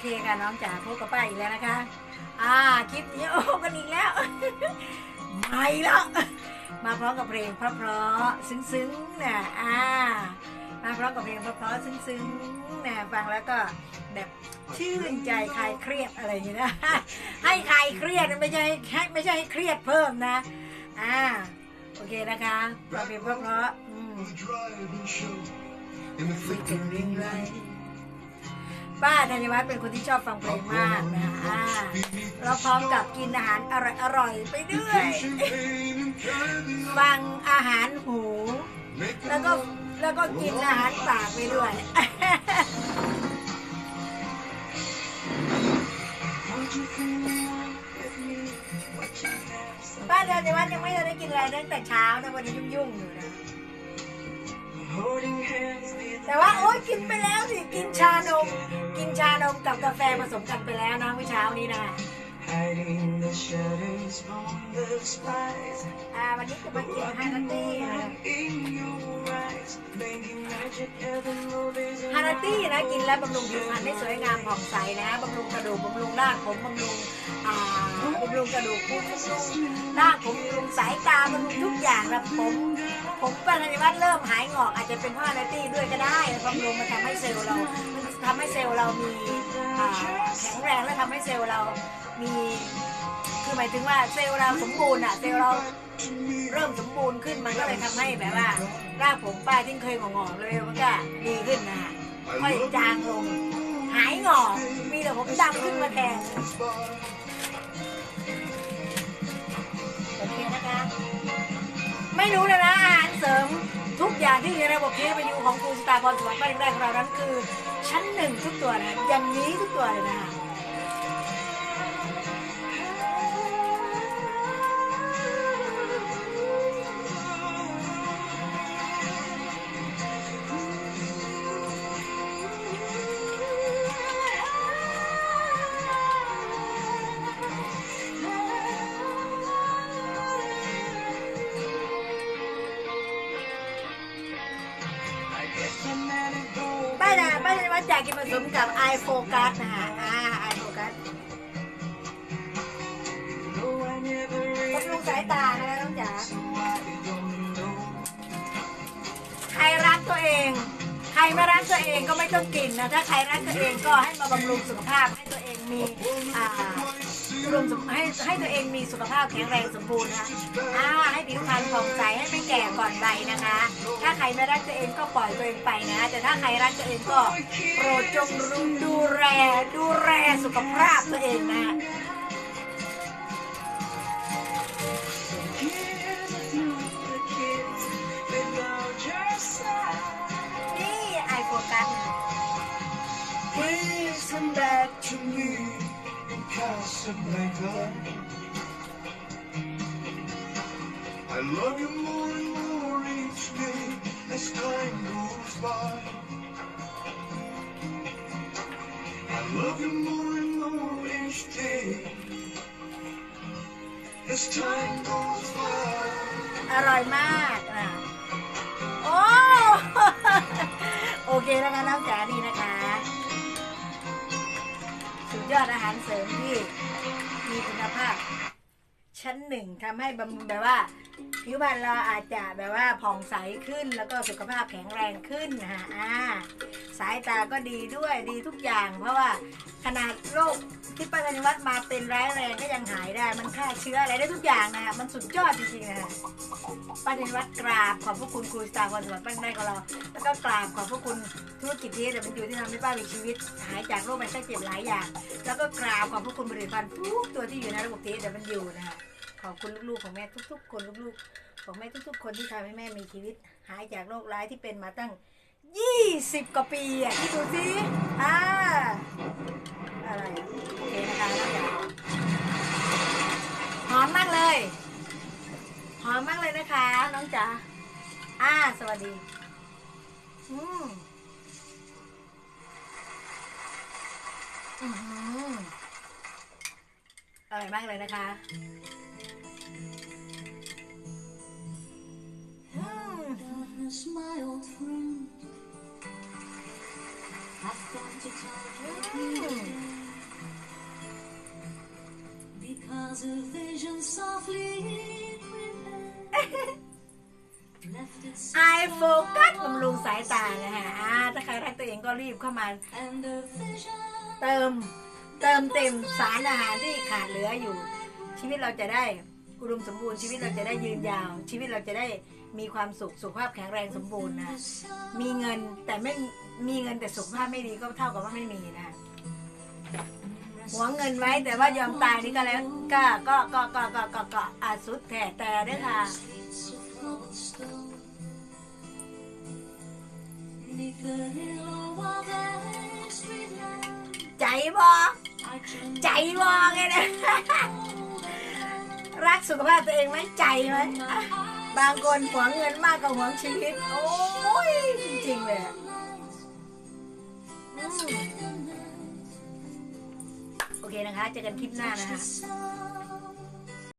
เคค่ะน้องจ๋าพบกับป้าอีกแล้วนะคะ อ่าคลิปนี้โอ้กันอีกแล้วไม่แล้วมาพร้อมกับเพลงเพราะๆซึ้งๆนะอ่ามาพร้อมกับเพลงเพราะๆซึ้งๆนะฟังแล้วก็แบบชื่นใจคลายเครียดอะไรอย่างนี้นะให้คลายเครียดไม่ใช่ให้ไม่ใช่ให้เครียดเพิ่มนะอ่าโอเคนะคะฟังเพลงเพราะๆอืม Flickering light ป้าธัญวัฒน์เป็นคนที่ชอบฟังเพลงมากนะอ่าเราพร้อมกับกินอาหารอร่อยๆไปด้วย ฟังอาหารหู แล้วก็แล้วก็กินอาหารปากไปด้วยป้าธัญวัฒน์ยังไม่ได้กินอะไรตั้งแต่เช้านะวันนี้ยุ่งๆอยู่นะ แต่ว่าโอ๊ยกินไปแล้วสิกินชานม กินชานมกับกาแฟผสมกันไปแล้วนะเมื่อเช้านี้นะ Hiding the shadows on the skies อ่าวันนี้จะมากินฮานาตี้นะ in your eyes, making magic even though there's ฮานาตี้นะกินแล้วบำรุงผิวพรรณให้สวยงามผ่องใสนะบำรุงกระดูกบำรุงรากผมบำรุงอ่าบำรุงกระดูกคุณบำรุงรากผมบำรุงสายตาบำรุงทุกอย่างนะผม ผมปัญญาวัฒน์เริ่มหายงอกอาจจะเป็นเพราะฮานาตี้ด้วยก็ได้บำรุงมันทำให้เซลล์เรามันทำให้เซลล์เรามีอ่าแข็งแรงและทำให้เซลล์เรา มีคือหมายถึงว่าเซลล์เราสมบูรณ์อะเซลล์เราเริ่มสมบูรณ์ขึ้นมันก็เลยทำให้แบบว่ารากผมป้าที่เคยงอกเลยมันก็ดีขึ้นนะค่อยจางลง หายงอกมีแต่ผมดำขึ้นมาแทนโอเคนะคะ ไม่รู้เลยนะอาหารเสริมทุกอย่างที่อยู่ในระบบนี้ไปยูของคูสตาร์บอลสวัสดิ์บ้านแรกของเรานั้นคือ ชั้นหนึ่งทุกตัวนะอย่างนี้ทุกตัวเลยนะคะ ป้านะป้าจะมาจากกินผสมกับไอโฟกัสนะฮะอ่าไอโฟกัส No, I never บำรุงสายตานะคะน้องจ๋าใครรักตัวเอง ใครไม่รักตัวเองก็ไม่ต้องกินนะ ถ้าใครรักตัวเองก็ให้มาบำรุงสุขภาพให้ตัวเองมีอ่า รวมสุขให้ให้ตัวเองมีสุขภาพแข็งแรงสมบูรณ์นะอ่าให้ผิวพรรณผ่องใสให้ไม่แก่ก่อนวัยนะคะ ถ้าใครไม่รักตัวเองก็ปล่อยตัวเองไปนะ แต่ถ้าใครรักตัวเองก็โปรดจงรู้ดูแลดูแลสุขภาพตัวเองนะ Here's to the kids without your side. นี่ไอโฟกัส Please come back to me in Casablanca. I love you more and more each day as time goes by. I love you more and more each day as time goes by. อร่อยมากอ่ะโอ้ โอเคแล้วนะน้องจ๋านี่นะคะ สุด ยอดอาหารเสริมที่มีคุณภาพ ชั้นหนึ่งทำให้บำรุงแบบว่า ผิวพรรณเราอาจจะแบบว่าผ่องใสขึ้นแล้วก็สุขภาพแข็งแรงขึ้นนะฮะอ่าสายตาก็ดีด้วยดีทุกอย่าง เพราะว่าขนาดโรคที่ป้าธัญวัฒน์มาเป็นร้ายแรงก็ยังหายได้ มันฆ่าเชื้ออะไรได้ทุกอย่างนะฮะมันสุดยอดจริงๆนะฮะป้าเดนวัดกราบขอบพระคุณครูสตาร์วันสวัสดิ์ป้าได้ของเรา แล้วก็กราบขอบพระคุณธุรกิจที่เดมันอยู่ที่ทำให้ป้ามีชีวิต หายจากโรคภัยไข้เจ็บหลายอย่าง แล้วก็กราบขอบพระคุณบริษัททุกตัวที่อยู่ในระบบทีเดมันอยู่นะคะ ขอบคุณลูกๆของแม่ทุก ๆ คนลูกๆ ของแม่ทุก ๆ คนที่ทำให้แม่มีชีวิต หายจากโรคร้ายที่เป็นมาตั้ง 20 กว่าปีอะที่ดูสิอ่าอะไรโอเคนะคะแล้วอย่าหอมมากเลย หอมมากเลยนะคะ น้องจ๋าอ่าสวัสดีอืมอือหืออร่อยมากเลยนะคะ Thomas, my old friend. I've got to talk you because a vision softly I focus บำรุงสายตานะฮะถ้าใครทักตัวเองก็รีบเข้ามา เติมเติมเต็มสารอาหารที่ขาดเหลืออยู่ ชีวิตเราจะได้ อุดมสมบูรณ์ชีวิตเราจะได้ยืนยาว ชีวิตเราจะได้มีความสุขสุขภาพแข็งแรงสมบูรณ์นะ มีเงินแต่ไม่มีเงินแต่สุขภาพไม่ดีก็เท่ากับว่าไม่มีนะหวงเงินไว้แต่ว่ายอมตายนี่ก็แล้วก็ก็ก็ก็ก็ก็ก็อาสุดแท้แต่เด้วยค่ะใจบอใจบอไงนะ รักสุขภาพตัวเองไหมใจไหมบางคนหวงเงินมากกว่าหวงชีวิต โอ้ยจริงๆเลยโอเคนะคะเจอกันคลิปหน้านะคะ